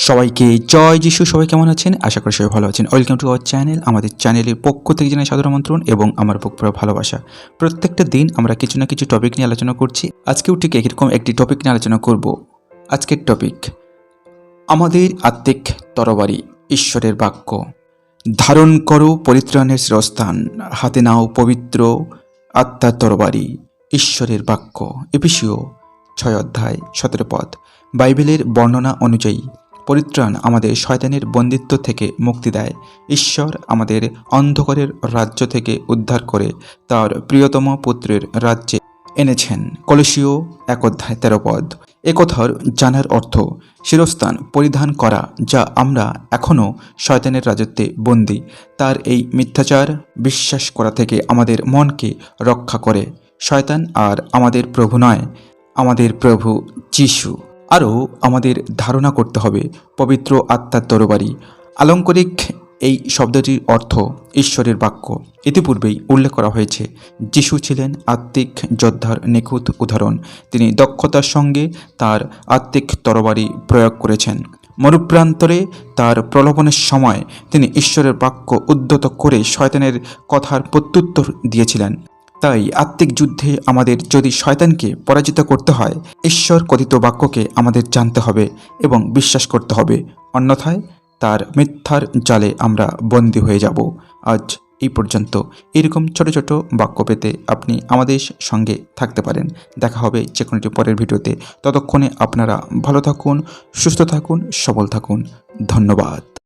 সবাইকে জয় যিশু, সবাই কেমন আছেন? আশা করি সবাই ভালো আছেন। ওয়েলকাম টু আওয়ার চ্যানেল আমাদের চ্যানেলের পক্ষ থেকে জানাই সাদর আমন্ত্রণ এবং আমার পক্ষ ভালোবাসা। প্রত্যেকটা দিন আমরা কিছু না কিছু টপিক নিয়ে আলোচনা করছি। আজকেও ঠিক এরকম একটি টপিক নিয়ে আলোচনা করব। আজকের টপিক আমাদের আত্মিক তরবারি, ঈশ্বরের বাক্য। ধারণ করো পরিত্রাণের শিরস্থান, হাতে নাও পবিত্র আত্মার তরবারি, ঈশ্বরের বাক্য। এপিসিও ছয় অধ্যায়, সতেরো পদ। বাইবেলের বর্ণনা অনুযায়ী পরিত্রাণ আমাদের শয়তানের বন্দিত্ব থেকে মুক্তি দেয়। ঈশ্বর আমাদের অন্ধকারের রাজ্য থেকে উদ্ধার করে তার প্রিয়তম পুত্রের রাজ্যে এনেছেন। কলসীয় এক অধ্যায় তেরো পদ। একথার জানার অর্থ, শিরস্থান পরিধান করা যা আমরা এখনও শয়তানের রাজত্বে বন্দী। তার এই মিথ্যাচার বিশ্বাস করা থেকে আমাদের মনকে রক্ষা করে। শয়তান আর আমাদের প্রভু নয়, আমাদের প্রভু যিশু। আরও আমাদের ধারণা করতে হবে পবিত্র আত্মার তরবারি। আলঙ্করিক এই শব্দটির অর্থ ঈশ্বরের বাক্য। ইতিপূর্বেই উল্লেখ করা হয়েছে, যিশু ছিলেন আত্মিক যোদ্ধার নিখুঁত উদাহরণ। তিনি দক্ষতার সঙ্গে তার আত্মিক তরবারি প্রয়োগ করেছেন। মরুপ্রান্তরে তার প্রলোভনের সময় তিনি ঈশ্বরের বাক্য উদ্ধত করে শয়তানের কথার প্রত্যুত্তর দিয়েছিলেন। তাই আত্মিক যুদ্ধে আমাদের যদি শয়তানকে পরাজিত করতে হয়, ঈশ্বর কথিত বাক্যকে আমাদের জানতে হবে এবং বিশ্বাস করতে হবে। অন্যথায় তার মিথ্যার জালে আমরা বন্দী হয়ে যাব। আজ এই পর্যন্ত। এরকম ছোট ছোট বাক্য পেতে আপনি আমাদের সঙ্গে থাকতে পারেন। দেখা হবে যে কোনো একটি পরের ভিডিওতে। ততক্ষণে আপনারা ভালো থাকুন, সুস্থ থাকুন, সবল থাকুন। ধন্যবাদ।